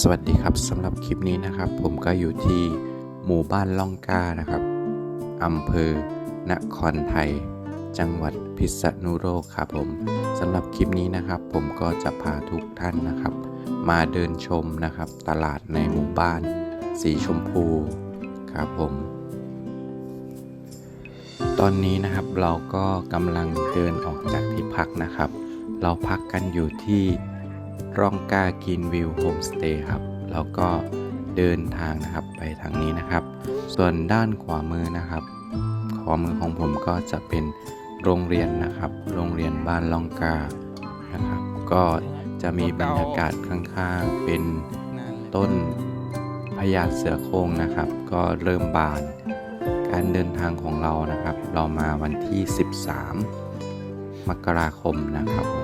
สวัสดีครับสำหรับคลิปนี้นะครับ ผมก็อยู่ที่หมู่บ้านล่องก้านะครับอำเภอนครไทย จังหวัดพิษณุโลกครับผมสำหรับคลิปนี้นะครับ ผมก็จะพาทุกท่านนะครับ มาเดินชมนะครับ ตลาดในหมู่บ้าน สีชมพูครับผม ตอนนี้นะครับเราก็กำลังเดินออกจากที่พักนะครับ เราพักกันอยู่ที่ ร่องกากินวิวโฮมสเตย์ครับ แล้วก็เดินทางนะครับไปทางนี้นะครับ ส่วนด้านขวามือนะครับ ขวามือของผมก็จะเป็นโรงเรียนนะครับ โรงเรียนบ้านล่องกานะครับ ก็จะมีบรรยากาศข้างๆ เป็นต้นพญาเสือโคร่งนะครับ ก็เริ่มบาน การเดินทางของเรานะครับ เรามาวันที่ 13 มกราคมนะครับผม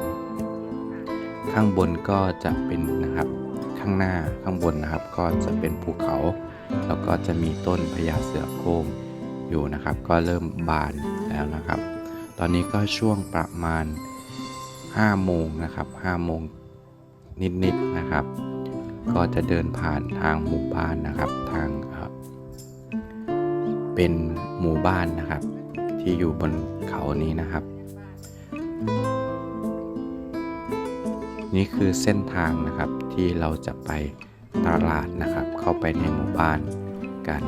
ข้างบนก็จะเป็นนะครับข้างหน้าข้างบนนะครับ ก็จะเป็นภูเขา แล้วก็จะมีต้นพญาเสือโคร่งอยู่นะครับ ก็เริ่มบานแล้วนะครับ ตอนนี้ก็ช่วงประมาณ5โมงนะครับ5โมงนิดๆนะครับ ก็จะเดินผ่านทางหมู่บ้านนะครับทางเอ่อเป็นหมู่บ้านนะครับ ที่อยู่บนเขานี้นะครับ นี่คือเส้นทางนะครับที่เราจะไปตลาดนะครับ เข้าไปในหมู่บ้านกัน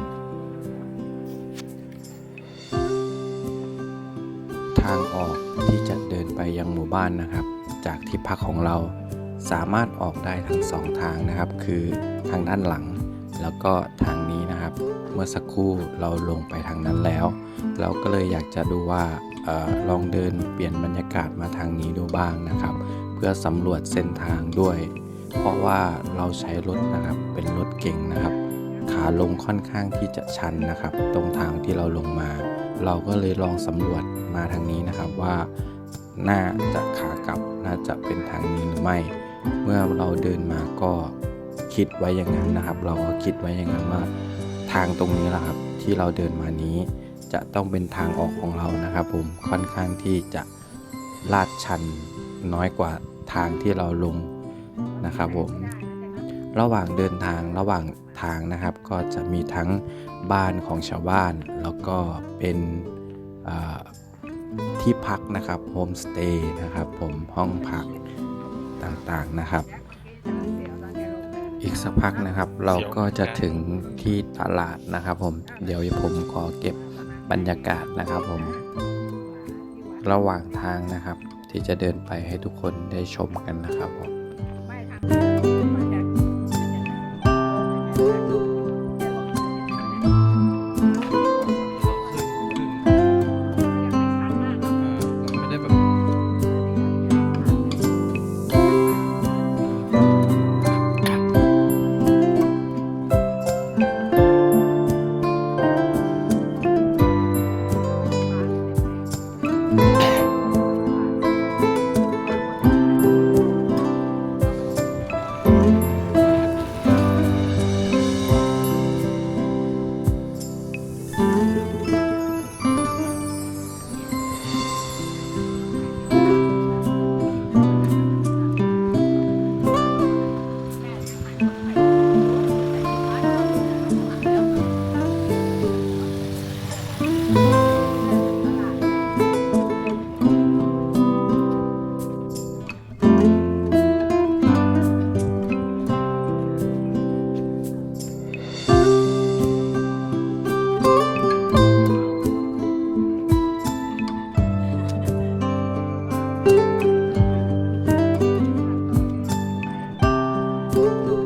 ทางออกที่จะเดินไปยังหมู่บ้านนะครับ จากที่พักของเราสามารถออกได้ทั้งสองทางนะครับ คือทางด้านหลัง แล้วก็ทางนี้นะครับ เมื่อสักครู่เราลงไปทางนั้นแล้ว เราก็เลยอยากจะดูว่าออลองเดินเปลี่ยนบรรยากาศมาทางนี้ดูบ้างนะครับ พื่อสำรวจเส้นทางด้วย เพราะว่าเราใช้รถนะครับเป็นรถเก่งนะครับ ขาลงค่อนข้างที่จะชันนะครับ ตรงทางที่เราลงมา เราก็เลยลองสำรวจมาทางนี้นะครับว่าน่าจะขากลับน่าจะเป็นทางนี้หรือไม่ เมื่อเราเดินมาก็คิดไว้อย่างนั้นนะครับ เราก็คิดไว้อย่างนั้นว่าทางตรงนี้แหละครับที่เราเดินมานี้ จะต้องเป็นทางออกของเรานะครับ ผมค่อนข้างที่จะลาดชัน น้อยกว่าทางที่เราลงนะครับผมระหว่างเดินทางระหว่างทางนะครับ ก็จะมีทั้งบ้านของชาวบ้าน แล้วก็เป็นที่พักนะครับโฮมสเตย์นะครับผมห้องพักต่างๆนะครับ อีกสักพักนะครับเราก็จะถึงที่ตลาดนะครับผมเดี๋ยวผมขอเก็บบรรยากาศนะครับผมระหว่างทางนะครับ ที่จะเดินไปให้ทุกคนได้ชมกันนะครับผม Música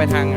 ไปทาง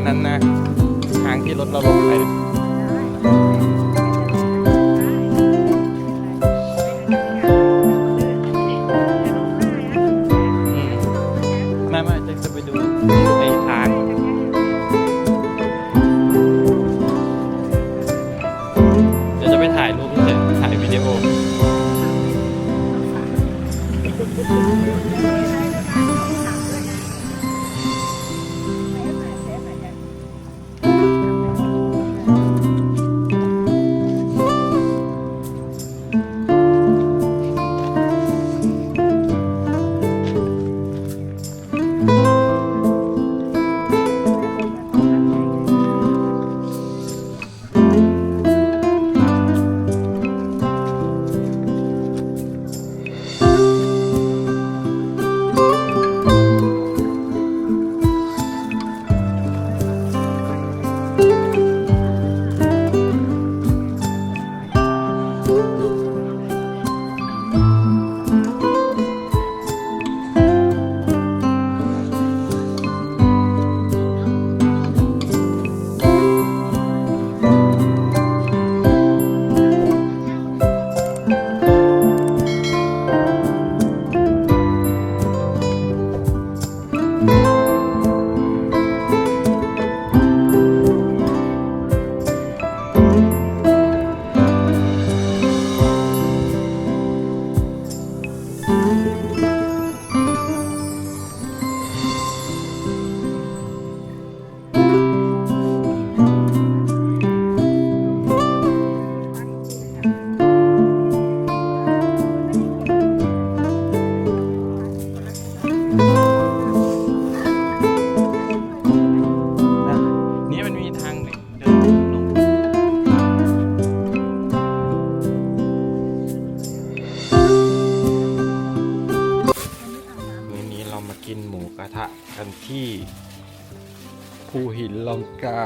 หินลองเกล้า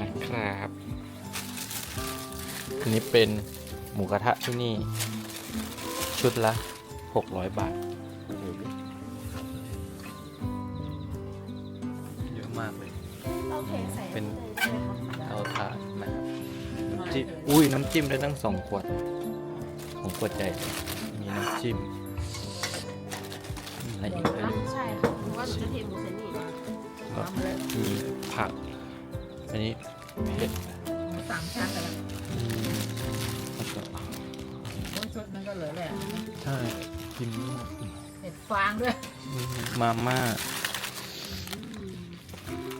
นะครับ อันนี้เป็นหมูกระทะที่นี่ ชุดละ 600 บาทโอ้โหเยอะมากเลย โอเคใส่เป็นเลยครับเตาถ่านนะครับน้ำจิ้มอุ้ยน้ำจิ้มได้ตั้งสองขวดของขวดใหญ่มีน้ำจิ้มอะไรอีกไม่รู้ใช่ค่ะเพราะว่าหนูจะเทหมูเซนี่ ก็มีผัก อันนี้เผ็ดสามชั้นเลยอืมแล้วก็ต้นชุดมันก็เหลือแหละใช่กินเห็ดฟางด้วย มาม่า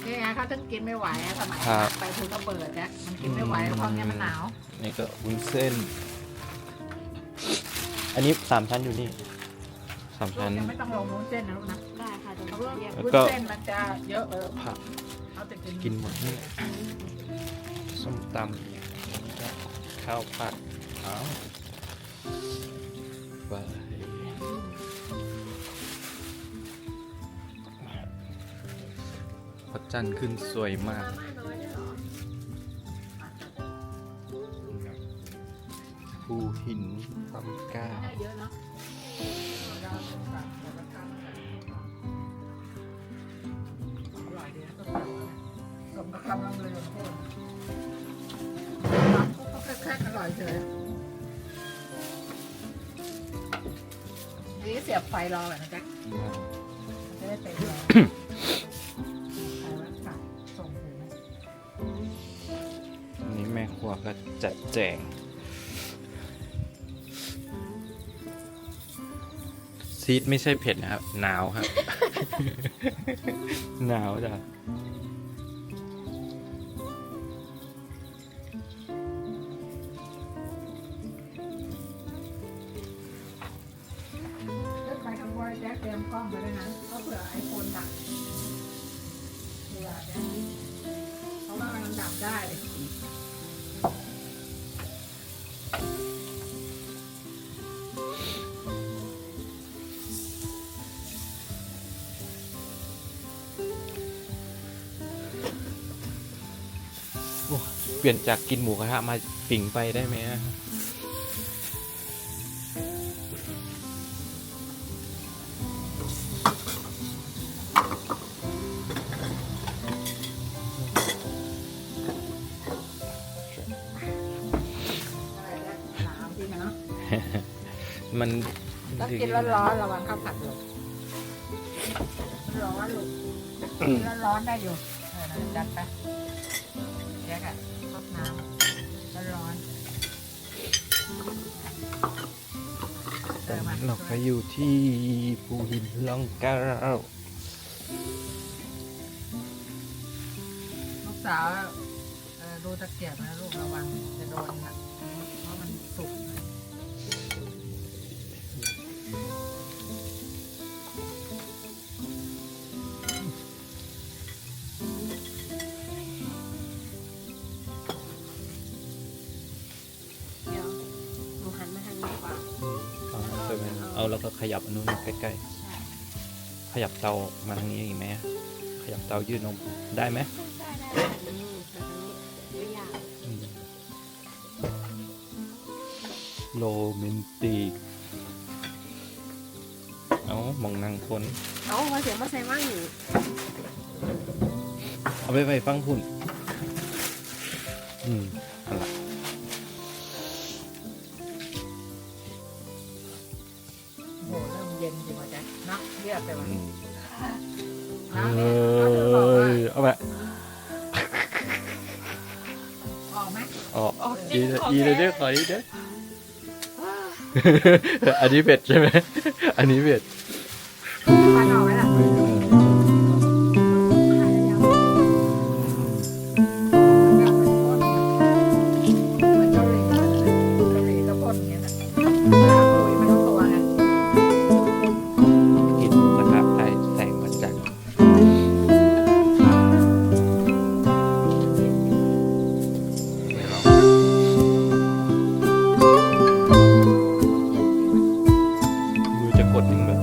นี่ไงเขาจะกินไม่ไหวอะสมัยครับไปภูกระเบิดเนี่ยมันกินไม่ไหวเพราะเนี้ยมันหนาวนี่ก็วุ้นเส้น อันนี้สามชั้นอยู่นี่สามลูชั้กนยังไม่ต้องลงวุ้นเส้นนะลูกนะ แล้วก็ เส้นมันจะเยอะเออผักเขาจะกินกินหมดนี่ส้มตำข้าวผัดอ้าวไปพระจันทร์ขึ้นสวยมาก ภูหินลำก้าได้เยอะเนาะ เฉยนี่เสียบไฟรอก่อนนะจ๊ะจะได้เต็มแล้วเอาละค่ะส่งถึงอันนี้แม่ครัวก็จัดแจง ซีดไม่ใช่เผ็ดนะครับ หนาวครับ หนาวจ้ะ ได้ เปลี่ยนจากกินหมูกระทะมาปิ่งไปได้ไหมอะ มันต้องกินร้อนๆระวังข้าวผัดลงร้อนลูกกินร้อนๆได้อยู่เออนะจัดไปแจ็คอะซดน้ำร้อนๆเออมาเราก็อยู่ที่ภูหินล่องเกล้าลูกสาวเอ่อดูตะเกียบนะลูกระวังจ เอาแล้วก็ขยับอันนู้นมาใกล้ๆ ขยับเตามาทางนี้อีกไหมขยับเตายืดนมได้ไหมได้ได้ไม่ยากโรแมนติกเอามองนางคนเอาพอเสียงมาใส่ว่างอยู่เอาไปไปฟังพุ่นอืม อีเลยเด้อขออีกเด้ออันนี้เผ็ดใช่ไหม อันนี้เผ็ด กดหนึ่งแบบ